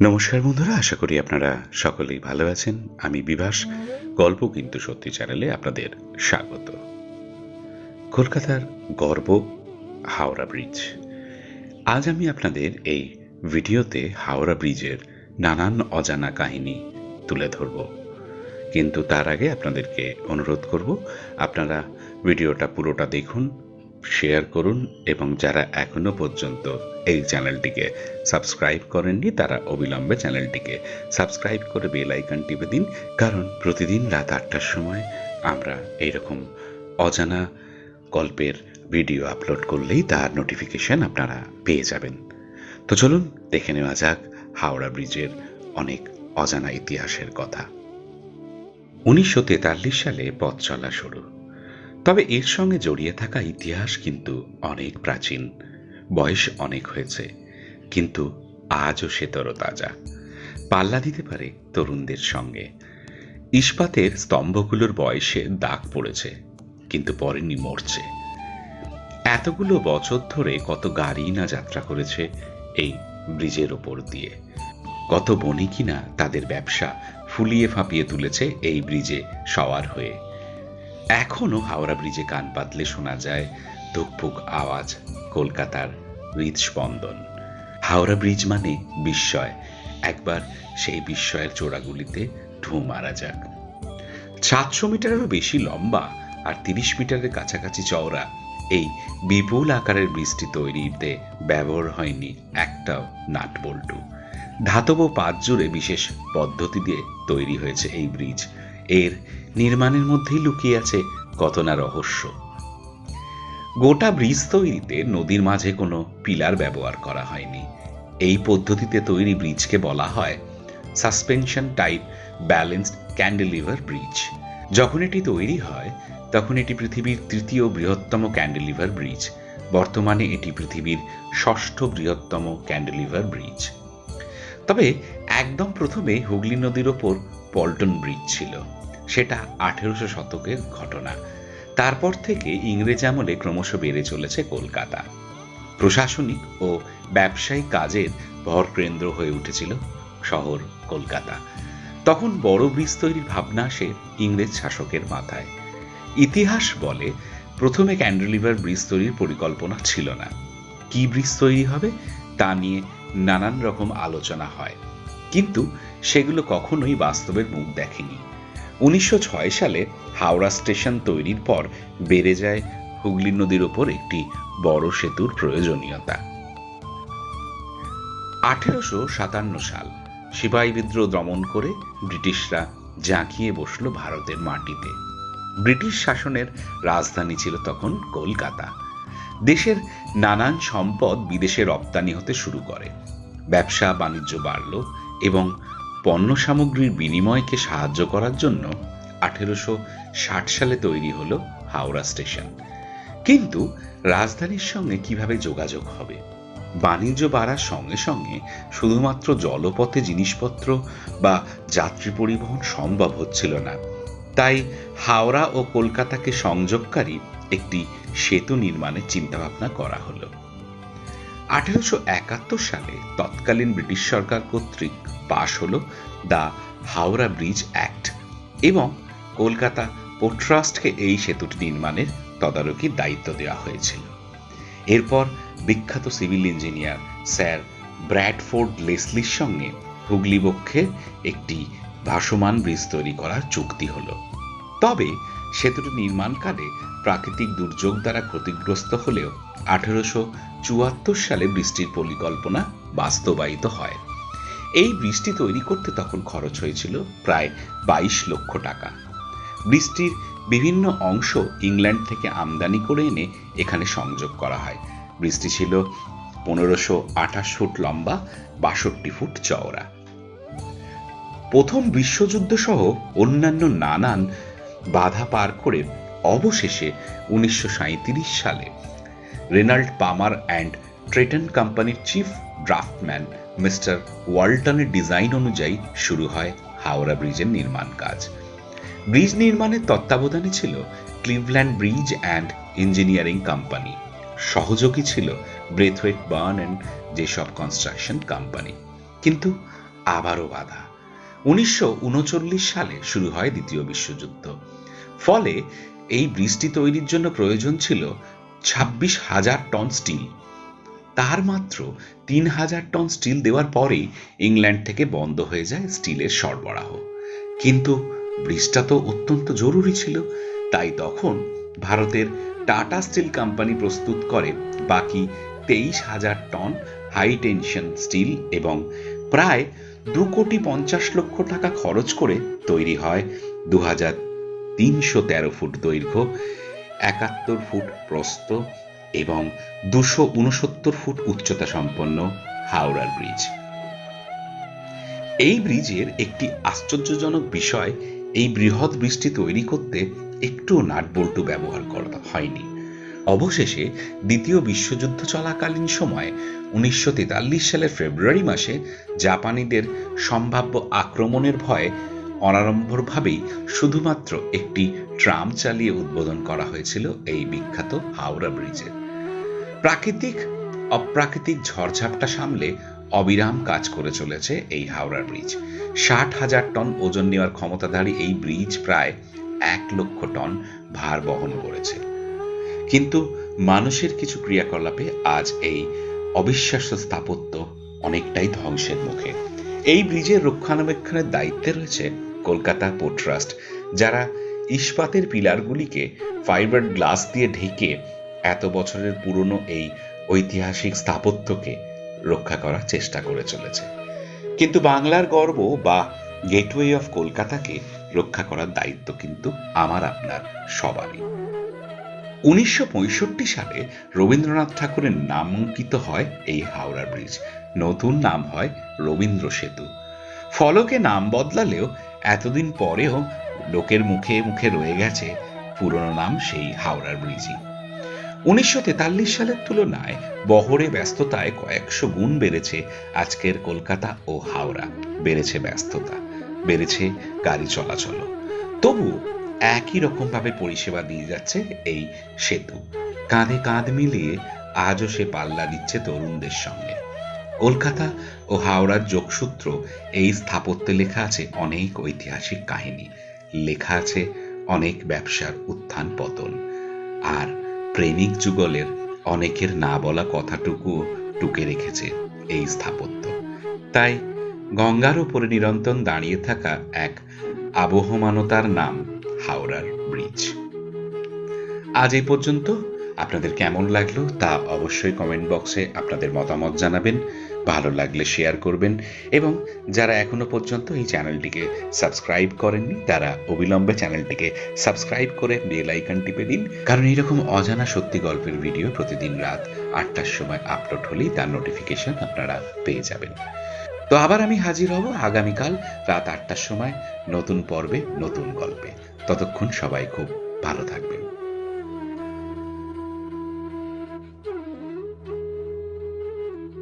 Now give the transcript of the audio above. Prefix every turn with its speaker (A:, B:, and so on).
A: নমস্কার বন্ধুরা, আশা করি আপনারা সকলেই ভালো আছেন। আমি বিভাস, গল্প কিন্তু সত্যি চ্যানেলে আপনাদের স্বাগত। কলকাতার গর্ব, হাওড়া ব্রিজ। আজ আমি আপনাদের এই ভিডিওতে হাওড়া ব্রিজের নানান অজানা কাহিনী তুলে ধরব। কিন্তু তার আগে আপনাদেরকে অনুরোধ করব, আপনারা ভিডিওটা পুরোটা দেখুন শেয়ার করুন এবং যারা এখনও পর্যন্ত এই চ্যানেলটিকে সাবস্ক্রাইব করেননি, তারা অবিলম্বে চ্যানেলটিকে সাবস্ক্রাইব করে বেল আইকন টিপে দিন। কারণ প্রতিদিন রাত আটটার সময় আমরা এইরকম অজানা গল্পের ভিডিও আপলোড করলেই তার নোটিফিকেশন আপনারা পেয়ে যাবেন। তো চলুন, দেখে নেওয়া যাক হাওড়া ব্রিজের অনেক অজানা ইতিহাসের কথা। উনিশশো তেতাল্লিশ সালে পথ চলা শুরু। তবে এর সঙ্গে জড়িয়ে থাকা ইতিহাস কিন্তু অনেক প্রাচীন। বয়স অনেক হয়েছে, কিন্তু আজও সে তরতাজা। পাল্লা দিতে পারে তরুণদের সঙ্গে। ইস্পাতের স্তম্ভগুলোর বয়সে দাগ পড়েছে, কিন্তু পরেনি মরছে। এতগুলো বছর ধরে কত গাড়ি না যাত্রা করেছে এই ব্রিজের ওপর দিয়ে। কত বণিকই না তাদের ব্যবসা ফুলিয়ে ফাঁপিয়ে তুলেছে এই ব্রিজে সওয়ার হয়ে। এখনও হাওড়া ব্রিজে কান পাতলে শোনা যায় ধুকপুক আওয়াজ কলকাতার হৃদস্পন্দন। হাওড়া ব্রিজ মানে বিস্ময়। একবার সেই বিস্ময়ের চোরাগুলিতে ঢু মারা যাক। সাতশো মিটারেরও বেশি লম্বা আর তিরিশ মিটারের কাছাকাছি চওড়া এই বিপুল আকারের ব্রিজটি তৈরিতে ব্যবহার হয়নি একটাও নাটবল্টু। ধাতব পাত জুড়ে বিশেষ পদ্ধতি দিয়ে তৈরি হয়েছে এই ব্রিজ। এর নির্মাণের মধ্যেই লুকিয়ে আছে কত না রহস্য। গোটা ব্রিজ তৈরিতে নদীর মাঝে কোনো পিলার ব্যবহার করা হয়নি। এই পদ্ধতিতে তৈরি ব্রিজকে বলা হয় suspension type balanced cantilever bridge. যখন এটি তৈরি হয়, তখন এটি পৃথিবীর তৃতীয় বৃহত্তম ক্যান্ডেলিভার ব্রিজ। বর্তমানে এটি পৃথিবীর ষষ্ঠ বৃহত্তম ক্যান্ডেলিভার ব্রিজ। তবে একদম প্রথমে হুগলি নদীর ওপর পল্টন ব্রিজ ছিল। সেটা আঠেরোশো শতকের ঘটনা। তারপর থেকে ইংরেজ আমলে ক্রমশ বেড়ে চলেছে কলকাতা। প্রশাসনিক ও ব্যবসায়িক কাজের ভরকেন্দ্র হয়ে উঠেছিল শহর কলকাতা। তখন বড় ব্রিজ তৈরির ভাবনা আসে ইংরেজ শাসকের মাথায়। ইতিহাস বলে প্রথমে ক্যান্ডেলিভার ব্রিজ তৈরির পরিকল্পনা ছিল না। কি ব্রিজ তৈরি হবে তা নিয়ে নানান রকম আলোচনা হয়। কিন্তু সেগুলো কখনোই বাস্তবের মুখ দেখেনি। উনিশশো সালে হাওড়া স্টেশন তৈরির পর বেড়ে যায় হুগলি নদীর ওপর একটি বড় সেতুর প্রয়োজনীয়তা। আঠেরোশো সাতান্ন সাল সিপাহী বিদ্রোহ দমন করে ব্রিটিশরা জাঁকিয়ে বসল ভারতের মাটিতে। ব্রিটিশ শাসনের রাজধানী ছিল তখন কলকাতা। দেশের নানান সম্পদ বিদেশে রপ্তানি হতে শুরু করে। ব্যবসা বাণিজ্য বাড়ল এবং পণ্য সামগ্রীর বিনিময়কে সাহায্য করার জন্য আঠেরোশো ষাট সালে তৈরি হলো হাওড়া স্টেশন। কিন্তু রাজধানীর সঙ্গে কীভাবে যোগাযোগ হবে? বাণিজ্য বাড়ার সঙ্গে সঙ্গে শুধুমাত্র জলপথে জিনিসপত্র বা যাত্রী পরিবহন সম্ভব হচ্ছিল না। তাই হাওড়া ও কলকাতাকে সংযোগকারী একটি সেতু নির্মাণের চিন্তাভাবনা করা হলো। আঠেরোশো সালে তৎকালীন ব্রিটিশ সরকার কর্তৃক পাশ হল দ্য হাওড়া ব্রিজ অ্যাক্ট এবং কলকাতা পোর্ট ট্রাস্টকে এই সেতুটি নির্মাণের তদারকির দায়িত্ব দেওয়া হয়েছিল। এরপর বিখ্যাত সিভিল ইঞ্জিনিয়ার স্যার ব্র্যাডফোর্ড লেসলির সঙ্গে হুগলি বক্ষে একটি ভাসমান ব্রিজ তৈরি করার চুক্তি হলো। তবে সেতুটি নির্মাণকালে প্রাকৃতিক দুর্যোগ দ্বারা ক্ষতিগ্রস্ত হলেও আঠেরোশো চুয়াত্তর সালে বৃষ্টির পরিকল্পনা বাস্তবায়িত হয়। এই বৃষ্টি তৈরি করতে তখন খরচ হয়েছিল প্রায় বাইশ লক্ষ টাকা। বৃষ্টির বিভিন্ন অংশ ইংল্যান্ড থেকে আমদানি করে এনে এখানে সংযোগ করা হয়। বৃষ্টি ছিল পনেরোশো আঠাশ ফুট লম্বা, বাষট্টি ফুট চওড়া। প্রথম বিশ্বযুদ্ধ সহ অন্যান্য নানান বাধা পার করে অবশেষে উনিশশো সাঁইত্রিশ সালে রেনাল্ড পামার অ্যান্ড ট্রেটন কোম্পানির চিফ ড্রাফটম্যান মিস্টার ওয়াল্টনের ডিজাইন অনুযায়ী শুরু হয় হাওড়া ব্রিজের নির্মাণ কাজ। ব্রিজ নির্মাণের তত্ত্বাবধানে ছিল Cleveland bridge and engineering company. সহযোগী ছিল Braithwaite Burn and Jessop construction company. কিন্তু আবারও বাধা। উনিশশো উনচল্লিশ সালে শুরু হয় দ্বিতীয় বিশ্বযুদ্ধ। ফলে এই ব্রিজটি তৈরির জন্য প্রয়োজন ছিল ছাব্বিশ হাজার টন স্টিল। তার মাত্র তিন হাজার টন স্টিল দেওয়ার পরেই ইংল্যান্ড থেকে বন্ধ হয়ে যায় স্টিলের সরবরাহ। কিন্তু ব্রিজটা তো অত্যন্ত জরুরি ছিল। তাই তখন ভারতের টাটা স্টিল কোম্পানি প্রস্তুত করে বাকি তেইশ হাজার টন হাই টেনশন স্টিল এবং প্রায় দু কোটি পঞ্চাশ লক্ষ টাকা খরচ করে তৈরি হয় দু হাজার তিনশো তেরো ফুট দৈর্ঘ্য একাত্তর ফুট প্রস্থ এবং দুশো উনসত্তর ফুট উচ্চতা সম্পন্ন হাওড়ার ব্রিজ। এই ব্রিজের একটি আশ্চর্যজনক বিষয়, এই বৃহৎ ব্রিজটি তৈরি করতে একটু নাটবল্টু ব্যবহার করা হয়নি। অবশেষে দ্বিতীয় বিশ্বযুদ্ধ চলাকালীন সময়, উনিশশো সালের ফেব্রুয়ারি মাসে জাপানিদের সম্ভাব্য আক্রমণের ভয়ে অনাড়ম্বরভাবেই শুধুমাত্র একটি ট্রাম চালিয়ে উদ্বোধন করা হয়েছিল এই বিখ্যাত হাওড়া ব্রিজের প্রাকৃতিক, অপ্রাকৃতিক ঝড়ঝাপটা সামলে অবিরাম কাজ করে চলেছে এই হাওড়া ব্রিজ। ষাট হাজার টন ওজন নেওয়ার ক্ষমতাধারী এই ব্রিজ প্রায় এক লক্ষ টন ভার বহন করেছে। কিন্তু মানুষের কিছু ক্রিয়াকলাপে আজ এই অবিশ্বাস্য স্থাপত্য অনেকটাই ধ্বংসের মুখে। এই ব্রিজের রক্ষণাবেক্ষণের দায়িত্বে রয়েছে কলকাতা পোর্ট ট্রাস্ট, যারা ইস্পাতের পিলারগুলিকে ফাইবার গ্লাস দিয়ে ঢেকে এত বছরের পুরনো এই ঐতিহাসিক স্থাপত্যকে রক্ষা করার চেষ্টা করে চলেছে। কিন্তু বাংলার গর্ব বা গেটওয়ে অফ কলকাতাকে রক্ষা করার দায়িত্ব কিন্তু আমার, আপনার সবারই। উনিশশো পঁয়ষট্টি সালে রবীন্দ্রনাথ ঠাকুরের নামাঙ্কিত হয় এই হাওড়া ব্রিজ। নতুন নাম হয় রবীন্দ্র সেতু। ফলকে নাম বদলালেও এতদিন পরেও লোকের মুখে মুখে রয়ে গেছে পুরনো নাম সেই হাওড়ার ব্রিজই। উনিশশো সালের তুলনায় বহরে ব্যস্ততায় কয়েকশো গুণ বেড়েছে আজকের কলকাতা ও হাওড়া। বেড়েছে ব্যস্ততা, বেড়েছে গাড়ি চলাচল তবু একই রকমভাবে পরিষেবা দিয়ে যাচ্ছে এই সেতু। কাঁধে কাঁধ মিলিয়ে আজও সে পাল্লা দিচ্ছে তরুণদের সঙ্গে। কলকাতা ও হাওড়ার যোগসূত্র এই স্থাপত্যে লেখা আছে অনেক ঐতিহাসিক কাহিনী। লেখা আছে অনেক ব্যবসার উত্থান পতন। আর প্রেমিক যুগলের অনেকের না বলা কথাটুকু টুকে রেখেছে এই স্থাপত্য। তাই গঙ্গার উপরে নিরন্তর দাঁড়িয়ে থাকা এক আবহমানতার নাম হাওড়ার ব্রিজ। আজ এই পর্যন্ত আপনাদের কেমন লাগল তা অবশ্যই কমেন্ট বক্সে আপনাদের মতামত জানাবেন, ভালো লাগলে শেয়ার করবেন এবং যারা এখনও পর্যন্ত এই চ্যানেলটিকে সাবস্ক্রাইব করেননি, তারা অবিলম্বে চ্যানেলটিকে সাবস্ক্রাইব করে বেল আইকন টিপে দিন। কারণ এইরকম অজানা সত্যি গল্পের ভিডিও প্রতিদিন রাত আটটার সময় আপলোড হলেই তার নোটিফিকেশন আপনারা পেয়ে যাবেন। তো আবার আমি হাজির হব আগামীকাল রাত আটটার সময় নতুন পর্বে, নতুন গল্পে। ততক্ষণ সবাই খুব ভালো থাকবেন।